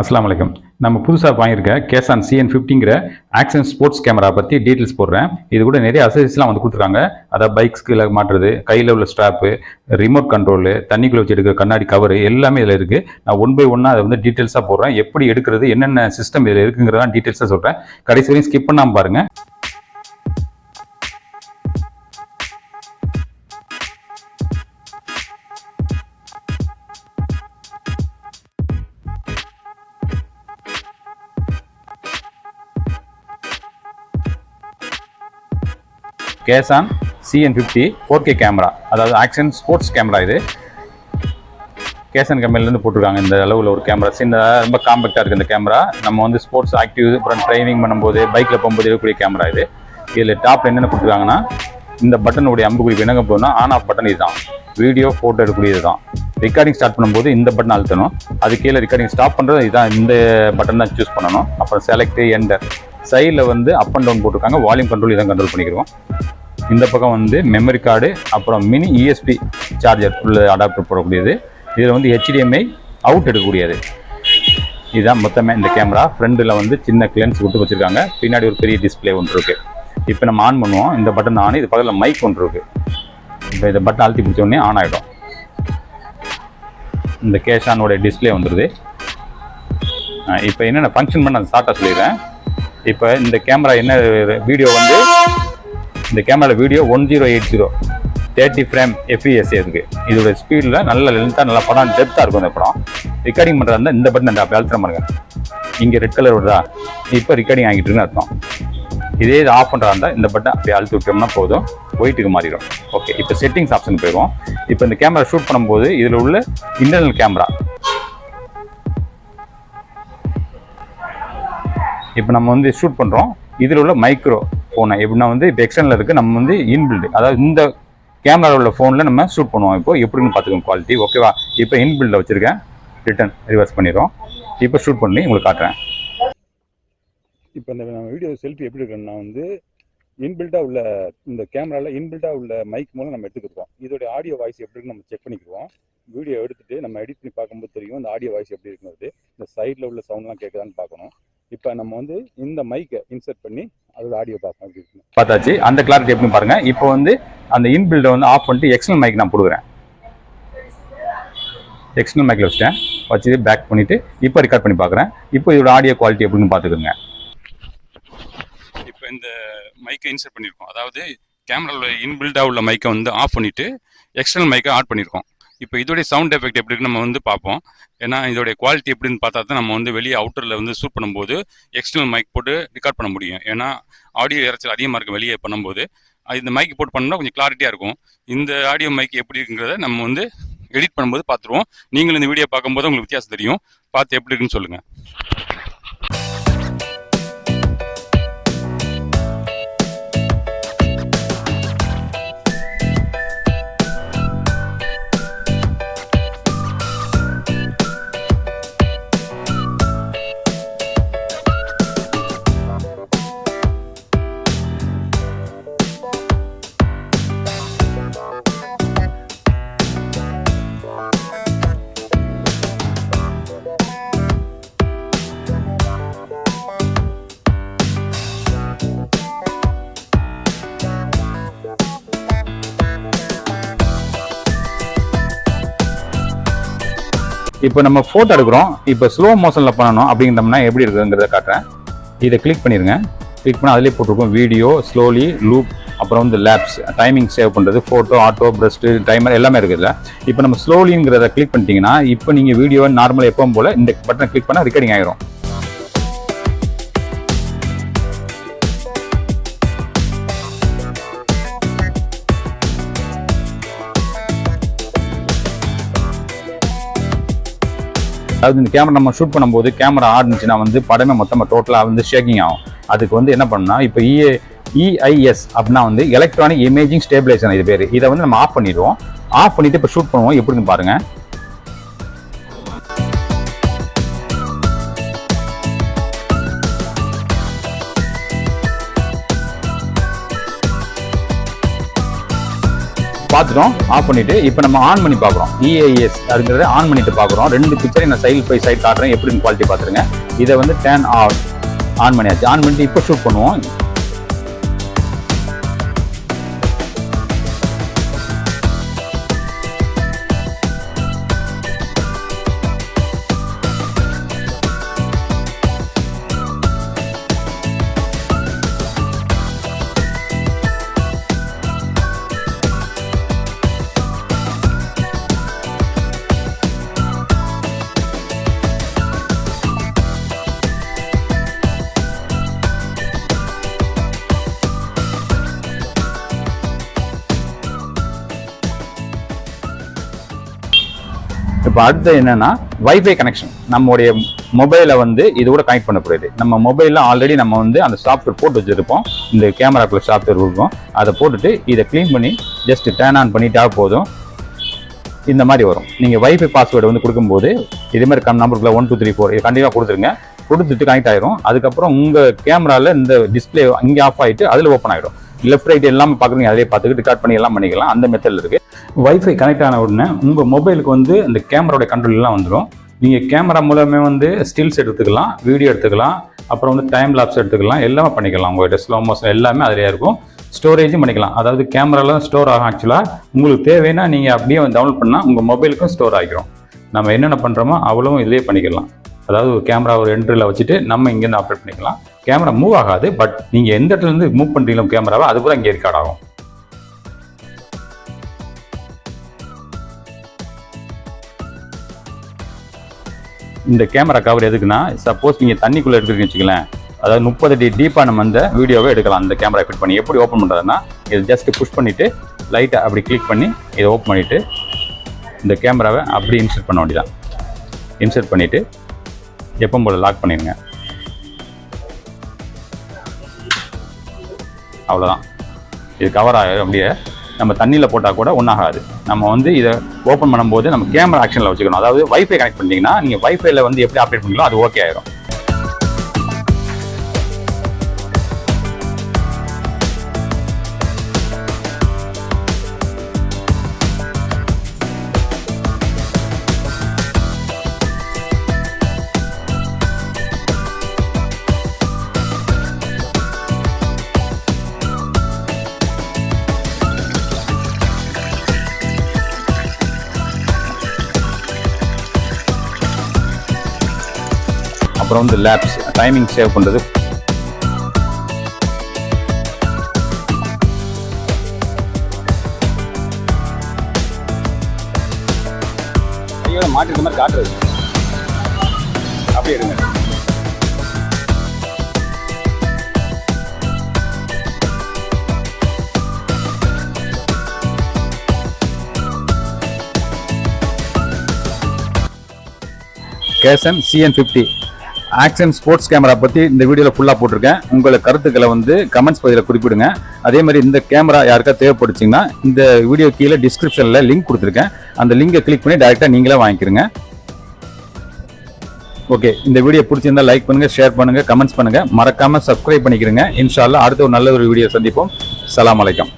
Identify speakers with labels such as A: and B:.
A: அஸ்லாம் வலைக்கம் நம்ம புதுசாக வாங்கியிருக்க கேசான் சிஎன் ஃபிஃப்டிங்கிற ஆக்ஷன் ஸ்போர்ட்ஸ் கேமரா பற்றி டீட்டெயில்ஸ் போடுறேன். இது கூட நிறைய அசரிஸ்லாம் வந்து கொடுத்துருக்காங்க. அதாவது பைக்ஸ்க்கு மாட்டுறது கையில் உள்ள ஸ்ட்ராப்பு ரிமோட் கண்ட்ரோலு தண்ணிக்குள்ளே வச்சு எடுக்கிற கண்ணாடி கவர் எல்லாமே இதில் இருக்குது நான் ஒன் பை ஒன்னாக அதை வந்து டீட்டெயில்ஸாக போடுறேன். எப்படி எடுக்கிறது என்னென்ன சிஸ்டம் இதில் இருக்குங்கிறதான் டீட்டெயில்ஸாக சொல்கிறேன் கடைசி வரையும் ஸ்கிப் பண்ணாமல் பாருங்கள் Cason C N fifty four K camera அதாவது ஆக்ஷன் ஸ்போர்ட்ஸ் கேமரா இது. கேசன் கம்பெனிலேருந்து போட்டிருக்காங்க இந்த அளவில் ஒரு கேமரா சின்னதாக ரொம்ப காம்பேக்டாக இருக்குது இந்த கேமரா நம்ம வந்து ஸ்போர்ட்ஸ் ஆக்டிவ் அப்புறம் ட்ரைனிங் பண்ணும்போது பைக்கில் போகும்போது இருக்கக்கூடிய கேமரா இது. இதில் டாப்பில் என்னென்ன கொடுத்துருக்காங்கன்னா இந்த பட்டனுடைய அம்புக்குறி என்னங்க போகணும் ஆன் ஆஃப் பட்டன் இதுதான். வீடியோ ஃபோட்டோ எடுக்கக்கூடியது தான் ரெக்கார்டிங் ஸ்டார்ட் பண்ணும்போது இந்த பட்டன் அழுத்தணும். அது கீழே ரெக்கார்டிங் ஸ்டாப் பண்ணுறது இதுதான் இந்த பட்டன் தான் சூஸ் பண்ணணும். அப்புறம் செலக்ட் எண்டர் சைடில் வந்து அப் அண்ட் டவுன் போட்டிருக்காங்க. வால்யூம் கண்ட்ரோல் இதான் கண்ட்ரோல் பண்ணிக்கிறோம் இந்த பக்கம் வந்து மெமரி கார்டு அப்புறம் mini U S B charger உள்ள அடாப்டர் போடக்கூடியது. இதில் வந்து ஹெச்டிஎம்ஐ அவுட் எடுக்கக்கூடியது. இதுதான் மொத்தமே இந்த கேமரா ஃப்ரண்டில் வந்து சின்ன கிளென்ஸ் விட்டு வச்சுருக்காங்க. பின்னாடி ஒரு பெரிய டிஸ்ப்ளே ஒன்று இருக்குது இப்போ நம்ம ஆன் பண்ணுவோம். இந்த பட்டன் ஆன் இது பக்கத்தில் மைக் ஒன்று இருக்குது இப்போ இந்த பட்டன் அழுத்தி பிடிச்ச உடனே ஆன் ஆகிடும் இந்த கேஷானோட டிஸ்ப்ளே வந்துடுது இப்போ என்னென்ன ஃபங்க்ஷன் பண்ண ஸ்டார்ட்டாக ஷார்ட்டாக சொல்லிடுறேன். இப்போ இந்த கேமரா என்ன வீடியோ வந்து இந்த camera video one zero eight zero thirty frame F P S இருக்கு இதோட ஸ்பீடில் நல்ல லென்த்தாக நல்ல படம் டெப்த்தாக இருக்கும் இந்த படம். ரெக்கார்டிங் பண்ணுறதா இருந்தால் இந்த பட்டன் அந்த அழுத்துற பாருங்க இங்கே ரெட் கலர் வருதா? இப்போ ரெக்கார்டிங் ஆகிட்டு இருக்குன்னு அர்த்தம். இதே இது ஆஃப் பண்ணுறா இருந்தால் இந்த பட்டன் அப்படியே அழுத்தி விட்டோம்னா போதும். ஒயிட்டுக்கு மாறிடும். ஓகே இப்போ செட்டிங்ஸ் ஆப்ஷன் போயிடும் இப்போ இந்த கேமரா ஷூட் பண்ணும்போது இதில் உள்ள இன்டர்னல் கேமரா இப்போ நம்ம வந்து ஷூட் பண்ணுறோம் இதில் உள்ள மைக்ரோ ஃபோனை எப்படின்னா வந்து இப்போ எக்ஸ்டர்னில் இருக்குது நம்ம வந்து இன்பில்டு அதாவது இந்த கேமராவில் உள்ள ஃபோனில் நம்ம ஷூட் பண்ணுவோம். இப்போ எப்படின்னு பார்த்துக்கோங்க குவாலிட்டி ஓகேவா இப்போ இன்பில்டில் வச்சுருக்கேன். ரிட்டன் ரிவர்ஸ் பண்ணிடுறோம். இப்போ ஷூட் பண்ணி உங்களுக்கு காட்டுறேன்.
B: இப்போ இந்த நம்ம வீடியோ செல்ஃபி எப்படி எடுக்கணும்னா வந்து இன்பில்டாக உள்ள இந்த கேமராவில் இன்பில்டாக உள்ள மைக் மூலம் நம்ம எடுத்துக்கிடுவோம் இதோடைய ஆடியோ வாய்ஸ் எப்படி இருக்குன்னு நம்ம செக் பண்ணிக்குவோம் வீடியோ எடுத்துகிட்டு நம்ம எடிட் பண்ணி பார்க்கும்போது தெரியும் இந்த ஆடியோ வாய்ஸ் எப்படி இருக்குங்கிறது இந்த சைடில் உள்ள சவுண்ட்லாம் கேட்குதான்னு பார்க்கணும். இப்போ நம்ம வந்து இந்த மைக்கை இன்சர்ட் பண்ணி அதோட ஆடியோ எப்படி இருக்குன்னு.
A: பார்த்தாச்சு. அந்த கிளாரிட்டி எப்படின்னு பாருங்கள் இப்போ வந்து அந்த இன்பில்டை வந்து ஆஃப் பண்ணிட்டு எக்ஸ்டர்னல் மைக் நான் போடுகிறேன். எக்ஸ்டர்னல் மைக்கில் வச்சுட்டேன். வச்சு பேக் பண்ணிவிட்டு இப்போ ரெக்கார்ட் பண்ணி பார்க்குறேன். இப்போ இதோட ஆடியோ குவாலிட்டி எப்படின்னு பார்த்துக்கோங்க. இப்போ இந்த மைக்கை இன்சர்ட் பண்ணியிருக்கோம். அதாவது கேமராவில் இன்பில்டாக உள்ள மைக்கை வந்து ஆஃப் பண்ணிவிட்டு எக்ஸ்டர்னல் மைக்கை ஆட் பண்ணியிருக்கோம். இப்போ இதோடைய சவுண்ட் எஃபெக்ட் எப்படி இருக்குன்னு நம்ம வந்து பார்ப்போம். ஏன்னா இதோடைய குவாலிட்டி எப்படின்னு பார்த்தா தான் நம்ம வந்து வெளியே அவுட்டரில் வந்து ஷூட் பண்ணும்போது எக்ஸ்டர்னல் மைக் போட்டு ரெக்கார்ட் பண்ண முடியும். ஏன்னா ஆடியோ இறைச்சல் அதிகமாக இருக்கும் வெளியே பண்ணும்போது. அது இந்த மைக் போட்டு பண்ணோம்னா கொஞ்சம் கிளாரிட்டியாக இருக்கும். இந்த ஆடியோ மைக் எப்படி இருக்குங்கிறத நம்ம வந்து எடிட் பண்ணும்போது பார்த்துருவோம். நீங்களும் இந்த வீடியோ பார்க்கும்போது உங்களுக்கு வித்தியாசம் தெரியும். பார்த்து எப்படி இருக்குன்னு சொல்லுங்கள் இப்போ நம்ம ஃபோட்டோ எடுக்கிறோம். இப்போ ஸ்லோ மோஷனில் பண்ணணும் அப்படிங்கிறோம்னா எப்படி இருக்குங்கிறத காட்டுறேன். இதை கிளிக் பண்ணிடுங்க கிளிக் பண்ணி அதிலே போட்டிருக்கோம் வீடியோ ஸ்லோலி லூப் அப்புறம் வந்து லேப்ஸ் டைமிங் சேவ் பண்ணுறது ஃபோட்டோ ஆட்டோ பிரஸ்ட்டு டைமர் எல்லாமே இருக்குதுல்ல இப்போ நம்ம ஸ்லோலிங்கிறத கிளிக் பண்ணிட்டீங்கன்னா இப்போ நீங்கள் வீடியோ நார்மலாக எப்பவும் போல் இந்த பட்டனை கிளிக் பண்ணால் ரெக்கார்டிங் ஆகிரும் அதாவது இந்த கேமரா நம்ம ஷூட் பண்ணும்போது கேமரா ஆடுனுச்சுன்னா வந்து படமே மொத்தமாக டோட்டலாக வந்து ஷேக்கிங் ஆகும். அதுக்கு வந்து என்ன பண்ணால் இப்போ இஏ இஐஎஸ் அப்படின்னா வந்து எலக்ட்ரானிக் இமேஜிங் ஸ்டேபிளைசேஷன் இது பேர். இதை வந்து நம்ம ஆஃப் பண்ணிடுவோம். ஆஃப் பண்ணிவிட்டு இப்போ ஷூட் பண்ணுவோம். எப்படின்னு பாருங்கள் பார்த்துட்டோம். ஆஃப் பண்ணிட்டு இப்போ நம்ம ஆன் பண்ணி பார்க்குறோம். இஏஎஸ் அப்படிங்கிறத ஆன் பண்ணிட்டு பார்க்குறோம். ரெண்டு பிக்சரையும் நான் சைல் பை சைட் காட்டுறேன். எப்படின்னு குவாலிட்டி பார்த்துருங்க. இதை வந்து டேன் ஆஃப் ஆன் பண்ணியாச்சு. ஆன் பண்ணிட்டு இப்போ ஷூட் பண்ணுவோம். இப்போ அடுத்து என்னன்னா வைஃபை கனெக்ஷன் நம்மளுடைய மொபைலை வந்து இது கூட கனெக்ட் பண்ணக்கூடியது. நம்ம மொபைலில் ஆல்ரெடி நம்ம வந்து அந்த சாஃப்ட்வேர் போட்டு வச்சிருப்போம். இந்த கேமராக்குள்ள சாஃப்ட்வேர் இருக்கும். அதை போட்டுட்டு இதை க்ளீன் பண்ணி ஜஸ்ட் டேர்ன் ஆன் பண்ணிட்டா போதும். இந்த மாதிரி வரும். நீங்கள் வைஃபை பாஸ்வேர்டு வந்து கொடுக்கும்போது இதே மாதிரி கம் நம்பருக்குள்ள ஒன் டூ த்ரீ ஃபோர் இது கண்டிப்பாக கொடுத்துருங்க. கொடுத்துட்டு கனெக்ட் ஆயிரும். அதுக்கப்புறம் உங்கள் கேமராவில் இந்த டிஸ்ப்ளே இங்கே ஆஃப் ஆகிட்டு அதில் ஓப்பன் ஆகிடும் லெஃப்ட் ரைட் எல்லாமே பார்க்குறீங்க அதிலே பார்த்துக்கிட்டு ரெக்கார்ட் பண்ணி எல்லாம் பண்ணிக்கலாம். அந்த மெத்தடில் இருக்குது வைஃபை கனெக்ட் ஆன உடனே உங்கள் மொபைலுக்கு வந்து அந்த கேமராவோட கண்ட்ரோல்லாம் வந்துடும் நீங்கள் கேமரா மூலமே வந்து ஸ்டில்ஸ் எடுத்துக்கலாம் வீடியோ எடுத்துக்கலாம் அப்புறம் வந்து டைம் லாப்ஸ் எடுத்துக்கலாம் எல்லாமே பண்ணிக்கலாம். உங்கள்கிட்ட ஸ்லோ மோஷன் எல்லாமே அதிலே இருக்கும். ஸ்டோரேஜும் பண்ணிக்கலாம். அதாவது கேமராலாம் ஸ்டோர் ஆகும் ஆக்சுவலாக உங்களுக்கு தேவைன்னா நீங்கள் அப்படியே டவுன்லோட் பண்ணால் உங்கள் மொபைலுக்கும் ஸ்டோர் ஆகிக்கிறோம் நம்ம என்னென்ன பண்ணுறோமோ அவ்வளவும் இதிலே பண்ணிக்கலாம். அதாவது ஒரு கேமரா ஒரு என்ட்ரியில் வச்சுட்டு நம்ம இங்கேருந்து ஆப்ரேட் பண்ணிக்கலாம். கேமரா மூவ் ஆகாது பட் நீங்கள் எந்த இடத்துலேருந்து மூவ் பண்ணுறீங்களோ கேமராவை அது கூட இங்கே ரெக்கார்ட் ஆகும். இந்த கேமரா கவர் எதுக்குன்னா சப்போஸ் நீங்கள் தண்ணிக்குள்ளே எடுக்கிறீங்கன்னு வச்சுக்கலேன் அதாவது முப்பது டி டீப்பாக நம்ம அந்த வீடியோவை எடுக்கலாம் அந்த கேமரா ஃபிட் பண்ணி. எப்படி ஓப்பன் பண்ணுறதுன்னா இது ஜஸ்ட் புஷ் பண்ணிவிட்டு லைட்டை அப்படி கிளிக் பண்ணி இதை ஓப்பன் பண்ணிவிட்டு இந்த கேமராவை அப்படி இன்சர்ட் பண்ண வேண்டியதான் இன்சர்ட் பண்ணிவிட்டு எப்போ போல் லாக் பண்ணிடுங்க. அவ்வளோதான் இது கவர் ஆகிடும் அப்படியே நம்ம தண்ணியில் போட்டால் கூட ஒன்றாகாது நம்ம வந்து இதை ஓப்பன் பண்ணும்போது நம்ம கேமரா ஆக்ஷனில் வச்சுக்கணும். அதாவது வைஃபை கனெக்ட் பண்ணிங்கன்னா நீங்கள் வைஃபைல வந்து எப்படி ஆப்ரேட் பண்ணீங்களோ அது ஓகே ஆயிரும். அப்புறம் வந்து லேப்ஸ் டைமிங் சேவ் பண்ணுறது கையோட மாட்டிருக்க மாதிரி காட்டுறது. அப்படியே இருங்க. Cason C N fifty action sports camera பற்றி இந்த வீடியோவில் ஃபுல்லாக போட்டிருக்கேன். உங்களை கருத்துக்களை வந்து கமெண்ட்ஸ் பதிவில் குறிப்பிடுங்க. அதே மாதிரி இந்த கேமரா யாருக்கா தேவைப்படுச்சிங்கன்னா இந்த வீடியோ கீழே டிஸ்கிரிப்ஷனில் லிங்க் கொடுத்துருக்கேன். அந்த லிங்கை கிளிக் பண்ணி டேரெக்டாக நீங்களே வாங்கிக்கிறங்க. ஓகே இந்த வீடியோ பிடிச்சிருந்தா லைக் பண்ணுங்கள் ஷேர் பண்ணுங்கள் கமெண்ட்ஸ் பண்ணுங்கள் மறக்காமல் சப்ஸ்கிரைப் பண்ணிக்கிறங்க. இன்ஷால்லா அடுத்த ஒரு நல்ல ஒரு வீடியோ சந்திப்போம். சலாம் அலைக்கம்